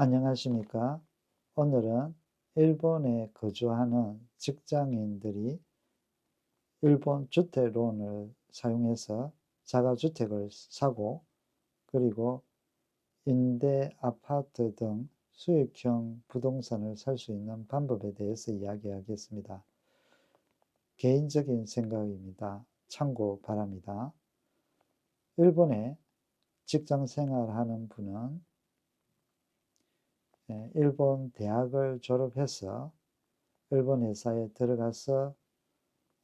안녕하십니까. 오늘은 일본에 거주하는 직장인들이 일본 주택론을 사용해서 자가주택을 사고 그리고 임대 아파트 등 수익형 부동산을 살 수 있는 방법에 대해서 이야기하겠습니다. 개인적인 생각입니다. 참고 바랍니다. 일본에 직장 생활하는 분은 예, 일본 대학을 졸업해서 일본 회사에 들어가서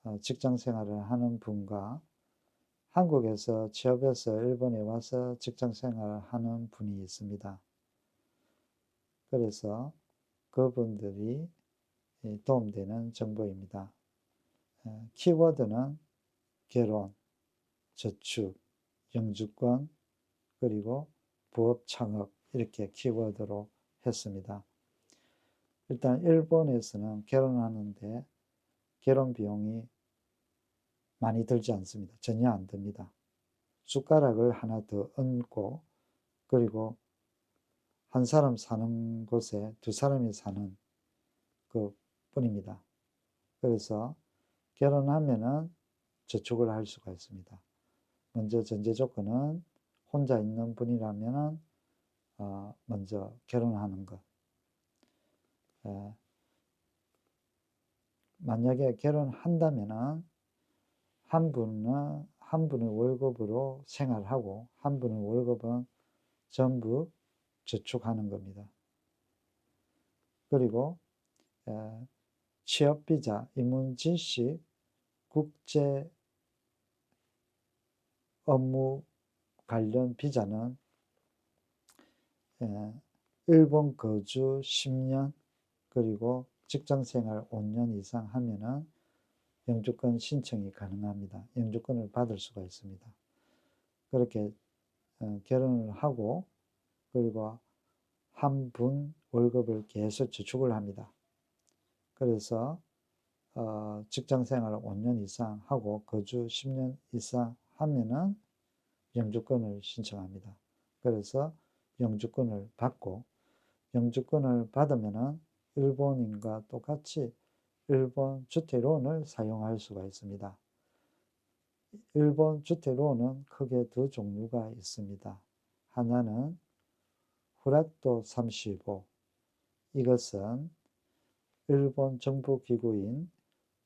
어, 직장 생활을 하는 분과 한국에서 취업해서 일본에 와서 직장 생활을 하는 분이 있습니다. 그래서 그분들이 도움되는 정보입니다. 어, 키워드는 결혼, 저축, 영주권, 그리고 부업 창업 이렇게 키워드로 했습니다. 일단 일본에서는 결혼하는데 결혼 비용이 많이 들지 않습니다. 전혀 안 듭니다. 숟가락을 하나 더 얹고 그리고 한 사람 사는 곳에 두 사람이 사는 그 뿐입니다. 그래서 결혼하면은 저축을 할 수가 있습니다. 먼저 전제 조건은 혼자 있는 분이라면은 어, 먼저 결혼하는 것. 에, 만약에 결혼한다면은 한 분은 한 분의 월급으로 생활하고 한 분의 월급은 전부 저축하는 겁니다. 그리고 에, 취업비자, 이문지식, 국제 업무 관련 비자는 예, 일본 거주 10년 그리고 직장 생활 5년 이상 하면은 영주권 신청이 가능합니다. 영주권을 받을 수가 있습니다. 그렇게 어, 결혼을 하고 그리고 한 분 월급을 계속 저축을 합니다. 그래서 어, 직장 생활을 5년 이상 하고 거주 10년 이상 하면은 영주권을 신청합니다. 그래서 영주권을 받고 영주권을 받으면은 일본인과 똑같이 일본 주택론을 사용할 수가 있습니다. 일본 주택론은 크게 두 종류가 있습니다. 하나는 후라토 35 이것은 일본 정부 기구인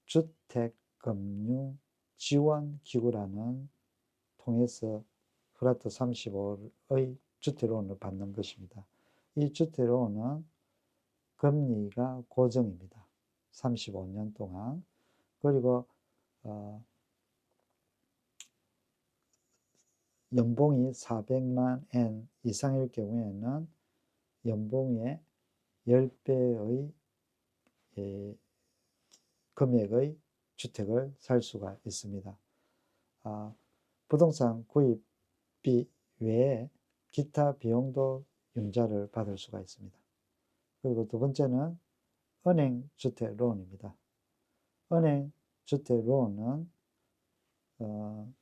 주택금융지원기구라는 통해서 후라토 35의 주택론을 받는 것입니다. 이 주택론은 금리가 고정입니다. 35년 동안. 그리고 어, 연봉이 400만 엔 이상일 경우에는 연봉의 10배의 예, 금액의 주택을 살 수가 있습니다. 아, 부동산 구입비 외에 기타 비용도 융자를 받을 수가 있습니다. 그리고 두 번째는 은행 주택 론입니다. 은행 주택 론은 어,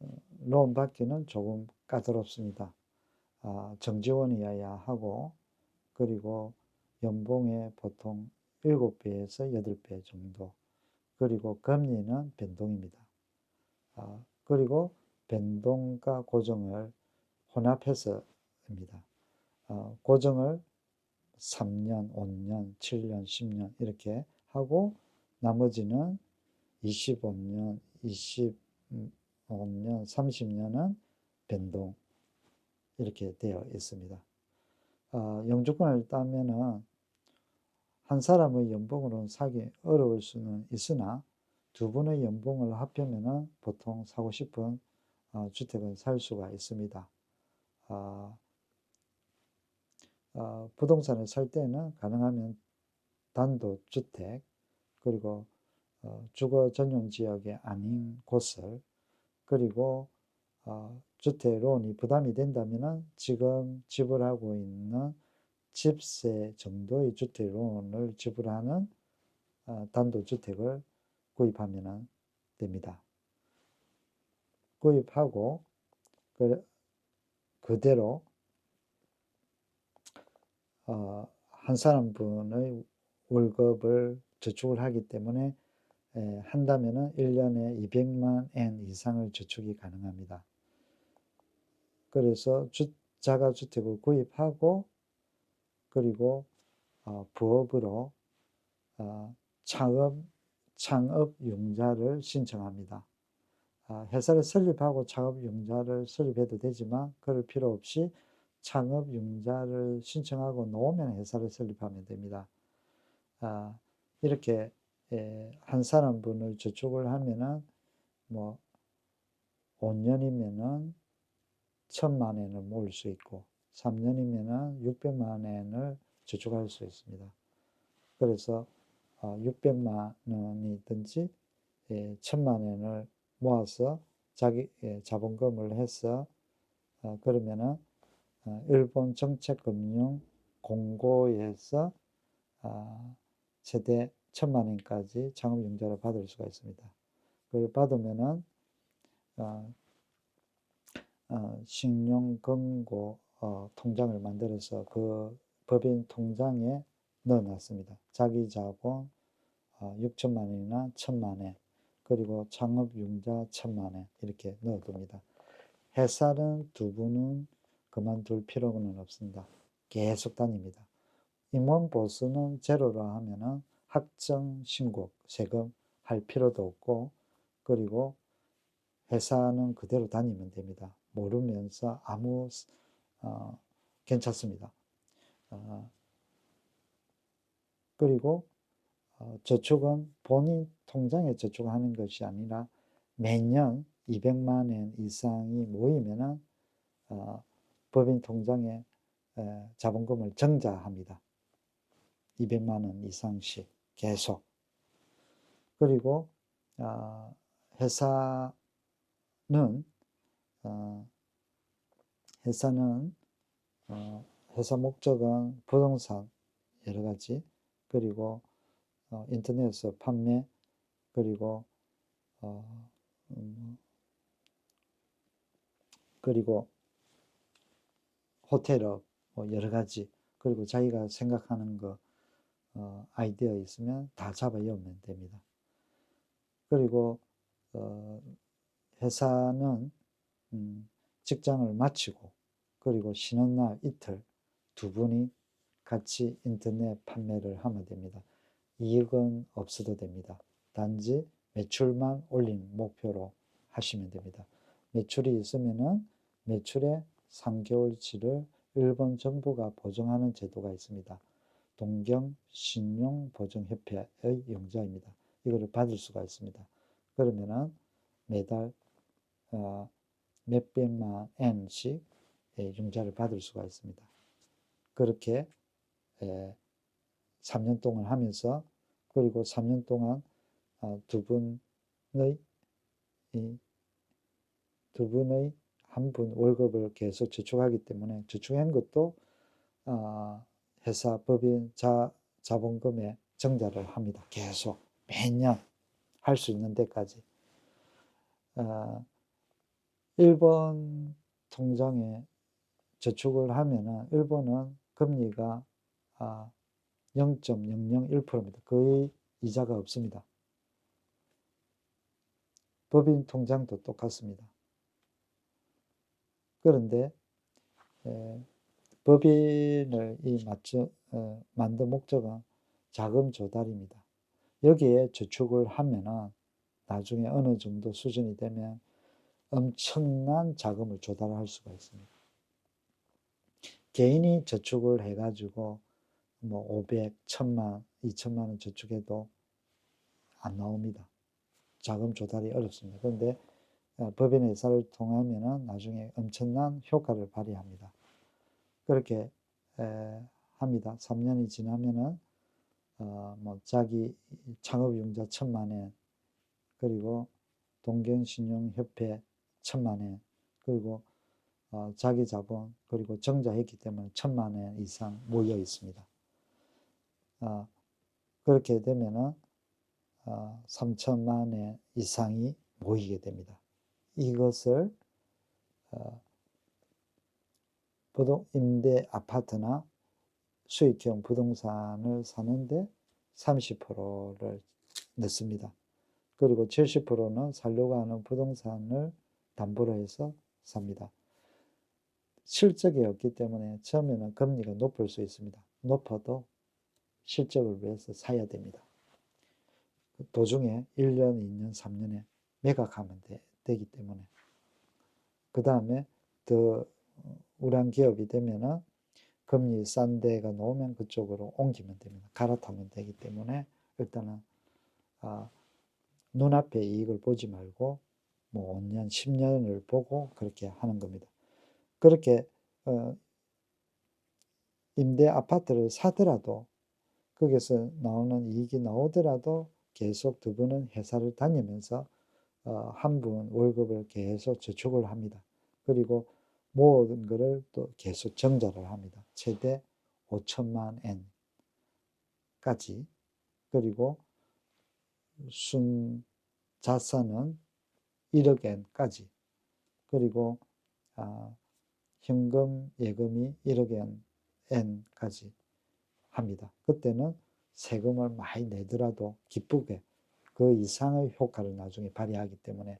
어, 론 받기는 조금 까다롭습니다. 아, 정지원이어야 하고 그리고 연봉의 보통 7배에서 8배 정도 그리고 금리는 변동입니다. 아, 그리고 변동과 고정을 혼합해서입니다. 어, 고정을 3년, 5년, 7년, 10년 이렇게 하고 나머지는 25년, 25년, 30년은 변동 이렇게 되어 있습니다. 어, 영주권을 따면은 한 사람의 연봉으로는 사기 어려울 수는 있으나 두 분의 연봉을 합하면은 보통 사고 싶은 어, 주택을 살 수가 있습니다. 어, 어, 부동산을 살 때는 가능하면 단독주택 그리고 어, 주거 전용 지역이 아닌 곳을 그리고 어, 주택론이 부담이 된다면 지금 지불하고 있는 집세 정도의 주택론을 지불하는 어, 단독주택을 구입하면 됩니다. 구입하고 그, 그대로 어, 한 사람 분의 월급을 저축을 하기 때문에 에, 한다면은 1년에 200만 엔 이상을 저축이 가능합니다. 그래서 주, 자가주택을 구입하고 그리고 어, 부업으로 어, 창업 창업 융자를 신청합니다. 아, 회사를 설립하고 창업융자를 설립해도 되지만 그럴 필요 없이 창업융자를 신청하고 놓으면 회사를 설립하면 됩니다. 아, 이렇게 예, 한 사람 분을 저축을 하면은 뭐 5년이면은 천만 엔을 모을 수 있고 3년이면은 600만 엔을 저축할 수 있습니다. 그래서 600만 어, 원이든지 예, 천만 원을 모아서 자기 예, 자본금을 해서 어, 그러면은 어, 일본 정책금융 공고에서 최대 천만 원까지 창업융자를 받을 수가 있습니다. 그걸 받으면은 신용금고 통장을 만들어서 그 법인 통장에 넣어놨습니다. 자기 자본 6천만 어, 원이나 1천만 원, 그리고 창업융자 1천만 원 이렇게 넣어둡니다. 회사는 두 분은 그만둘 필요는 없습니다. 계속 다닙니다. 임원 보수는 제로로 하면은 학점 신고 세금 할 필요도 없고 그리고 회사는 그대로 다니면 됩니다. 모르면서 아무 어, 괜찮습니다. 어, 그리고 어, 저축은 본인 통장에 저축하는 것이 아니라 매년 200만 원 이상이 모이면은 어, 법인 통장에 에, 자본금을 정자합니다. 200만 원 이상씩 계속. 그리고 어, 회사는 어, 회사는 어, 회사 목적은 부동산 여러 가지 그리고 어, 인터넷에서 판매 그리고 어, 음, 그리고 호텔업 뭐 여러 가지 그리고 자기가 생각하는 거 어, 아이디어 있으면 다 잡아 여면 됩니다. 그리고 어, 회사는 음, 직장을 마치고 그리고 쉬는 날 이틀 두 분이 같이 인터넷 판매를 하면 됩니다. 이익은 없어도 됩니다. 단지 매출만 올린 목표로 하시면 됩니다. 매출이 있으면은 매출의 3개월치를 일본 정부가 보증하는 제도가 있습니다. 동경 신용보증협회의 용자입니다. 이거를 받을 수가 있습니다. 그러면은 매달 어, 몇백만 엔씩 융자를 받을 수가 있습니다. 그렇게 3년 동안 하면서 그리고 3년 동안 어, 두 분의 두 분의 한 분 월급을 계속 저축하기 때문에 저축한 것도 어, 회사 법인 자 자본금에 정자를 합니다. 계속 매년 할 수 있는 데까지. 어, 일본 통장에 저축을 하면은 일본은 금리가 0.001%입니다. 거의 이자가 없습니다. 법인 통장도 똑같습니다. 그런데 에, 법인을 이 맞춰, 에, 만든 목적은 자금 조달입니다. 여기에 저축을 하면은 나중에 어느 정도 수준이 되면 엄청난 자금을 조달할 수가 있습니다. 개인이 저축을 해가지고 뭐 500, 1000만, 2000만 원 저축해도 안 나옵니다. 자금 조달이 어렵습니다. 그런데 어, 법인 회사를 통하면 나중에 엄청난 효과를 발휘합니다. 그렇게 합니다. 3년이 지나면은 어, 뭐 자기 창업융자 천만 원 그리고 동경신용협회 천만 원 그리고 어, 자기 자본 그리고 정자했기 때문에 천만 원 이상 모여 있습니다. 어, 그렇게 되면은 어, 3천만 원 이상이 모이게 됩니다. 이것을 어, 보통 임대 아파트나 수익형 부동산을 사는데 30%를 넣습니다. 그리고 70%는 살려고 하는 부동산을 담보로 해서 삽니다. 실적이 없기 때문에 처음에는 금리가 높을 수 있습니다. 높아도 실적을 위해서 사야 됩니다. 도중에 1년, 2년, 3년에 매각하면 되, 기 때문에 그 다음에 더 우량 기업이 되면은 금리 싼 데가 나오면 그쪽으로 옮기면 됩니다. 갈아타면 되기 때문에 일단은 아, 눈앞에 이익을 보지 말고 뭐 5년, 10년을 보고 그렇게 하는 겁니다. 그렇게 어, 임대 아파트를 사더라도 거기서 나오는 이익이 나오더라도 계속 두 분은 회사를 다니면서 어, 한 분 월급을 계속 저축을 합니다. 그리고 모든 것을 또 계속 정자를 합니다. 최대 5천만 엔까지 그리고 순 자산은 1억 엔까지 그리고 아, 현금 예금이 1억 엔까지 합니다. 그때는 세금을 많이 내더라도 기쁘게 그 이상의 효과를 나중에 발휘하기 때문에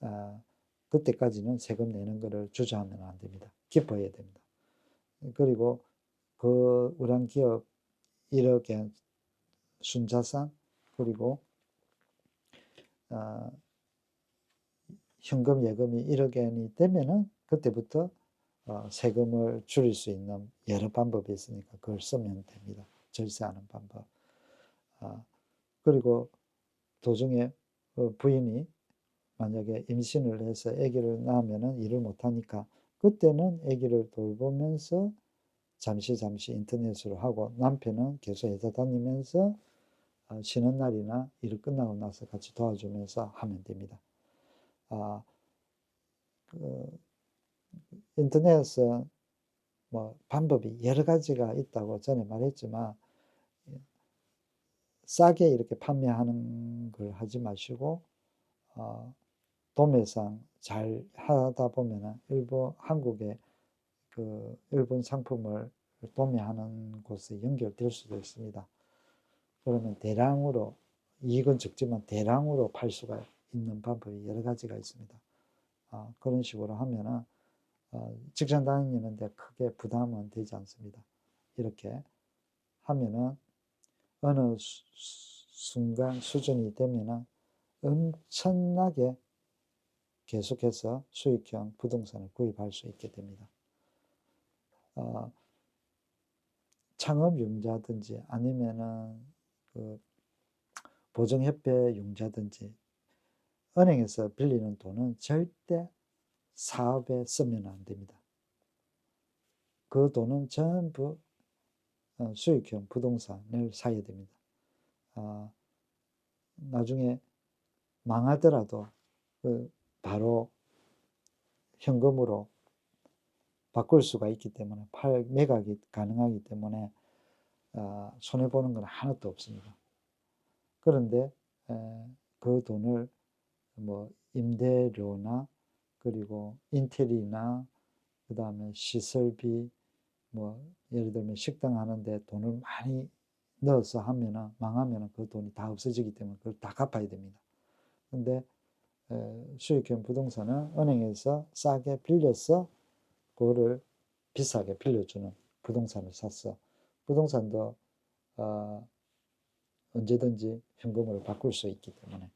아, 그때까지는 세금 내는 것을 주저하면 안 됩니다. 기뻐해야 됩니다. 그리고 그 우량 기업 1억엔 순자산 그리고 아, 현금 예금이 1억 엔이 되면은 그때부터 어, 세금을 줄일 수 있는 여러 방법이 있으니까 그걸 쓰면 됩니다. 절세하는 방법. 아, 그리고 도중에 어, 부인이 만약에 임신을 해서 아기를 낳으면은 일을 못하니까 그때는 아기를 돌보면서 잠시 잠시 인터넷으로 하고 남편은 계속 회사 다니면서 어, 쉬는 날이나 일 끝나고 나서 같이 도와주면서 하면 됩니다. 아, 그 인터넷은 뭐 방법이 여러 가지가 있다고 전에 말했지만 싸게 이렇게 판매하는 걸 하지 마시고 어, 도매상 잘 하다 보면은 일본 한국의 그 일본 상품을 도매하는 곳에 연결될 수도 있습니다. 그러면 대량으로 이익은 적지만 대량으로 팔 수가 있는 방법이 여러 가지가 있습니다. 어, 그런 식으로 하면은 어, 직장 다니는데 크게 부담은 되지 않습니다. 이렇게 하면은 어느 수, 순간 수준이 되면은 엄청나게 계속해서 수익형 부동산을 구입할 수 있게 됩니다. 어, 창업 융자든지 아니면은 그 보증협회 융자든지 은행에서 빌리는 돈은 절대 사업에 쓰면 안 됩니다. 그 돈은 전부 어, 수익형 부동산을 사야 됩니다. 아, 나중에 망하더라도 그 바로 현금으로 바꿀 수가 있기 때문에 팔 매각이 가능하기 때문에 어, 손해 보는 건 하나도 없습니다. 그런데 에, 그 돈을 뭐 임대료나 그리고 인테리나 그 다음에 시설비 뭐 예를 들면 식당 하는데 돈을 많이 넣어서 하면은 망하면은 그 돈이 다 없어지기 때문에 그걸 다 갚아야 됩니다. 근데 수익형 부동산은 은행에서 싸게 빌려서 그거를 비싸게 빌려주는 부동산을 샀어. 부동산도 어, 언제든지 현금으로 바꿀 수 있기 때문에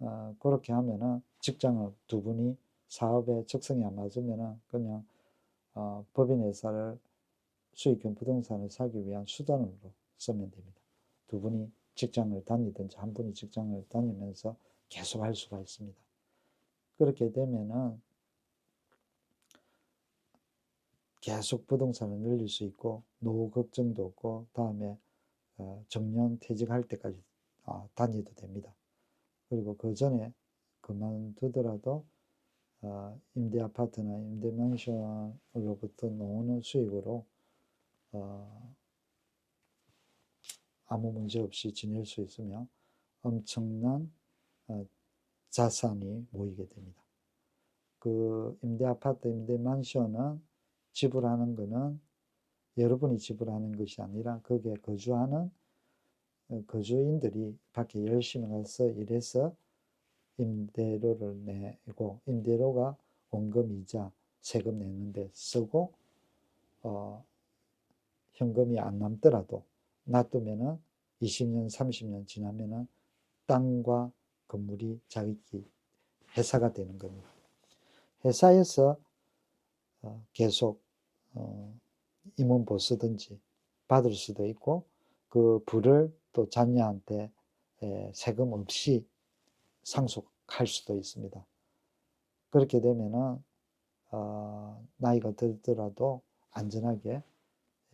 어, 그렇게 하면은 직장을 두 분이 사업에 적성이 안 맞으면은 그냥 어, 법인회사를 수익형 부동산을 사기 위한 수단으로 쓰면 됩니다. 두 분이 직장을 다니든지 한 분이 직장을 다니면서 계속 할 수가 있습니다. 그렇게 되면은 계속 부동산을 늘릴 수 있고 노후 걱정도 없고 다음에 어, 정년 퇴직할 때까지 아, 다니도 됩니다. 그리고 그 전에 그만두더라도 어, 임대 아파트나 임대 맨션으로부터 나오는 수익으로 어, 아무 문제 없이 지낼 수 있으며 엄청난 어, 자산이 모이게 됩니다. 그 임대 아파트, 임대 만션은 지불하는 거는 여러분이 지불하는 것이 아니라 거기에 거주하는 어, 거주인들이 밖에 열심히 가서 일해서 임대료를 내고 임대료가 원금 이자 세금 내는데 쓰고 어, 현금이 안 남더라도 놔두면은 20년, 30년 지나면은 땅과 건물이 자기 회사가 되는 겁니다. 회사에서 어, 계속 어, 임원보 쓰든지 받을 수도 있고 그 부를 또 자녀한테 에, 세금 없이 상속할 수도 있습니다. 그렇게 되면은 어, 나이가 들더라도 안전하게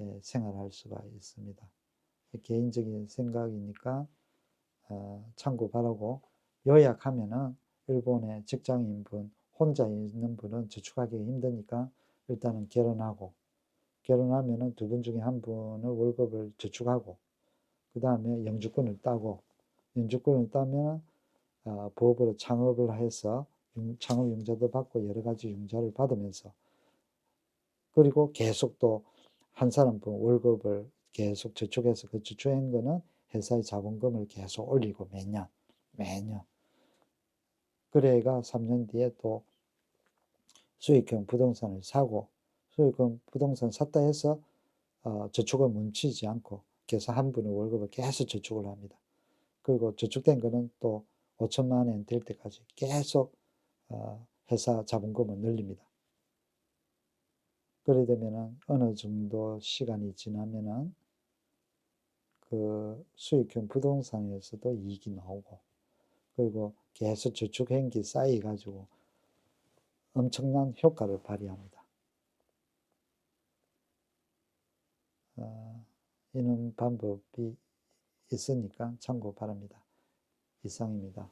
예, 생활할 수가 있습니다. 개인적인 생각이니까 어, 참고 바라고 요약하면은 일본의 직장인 분 혼자 있는 분은 저축하기 힘드니까 일단은 결혼하고 결혼하면은 두 분 중에 한 분은 월급을 저축하고 그 다음에 영주권을 따고 영주권을 따면 어, 부업으로 창업을 해서 창업 융자도 받고 여러 가지 융자를 받으면서 그리고 계속 또 한 사람 분 월급을 계속 저축해서 그 저축한 거는 회사의 자본금을 계속 올리고 매년 매년 그래가 3년 뒤에 또 수익형 부동산을 사고 수익형 부동산 샀다 해서 어, 저축을 멈추지 않고 그래서 한 분의 월급을 계속 저축을 합니다. 그리고 저축된 거는 또 5천만 원될 때까지 계속 어, 회사 자본금을 늘립니다. 그래 되면은 어느 정도 시간이 지나면은 그 수익형 부동산에서도 이익이 나오고 그리고 계속 저축행기 쌓여 가지고 엄청난 효과를 발휘합니다. 어, 이런 방법이 있으니까 참고 바랍니다. 이상입니다.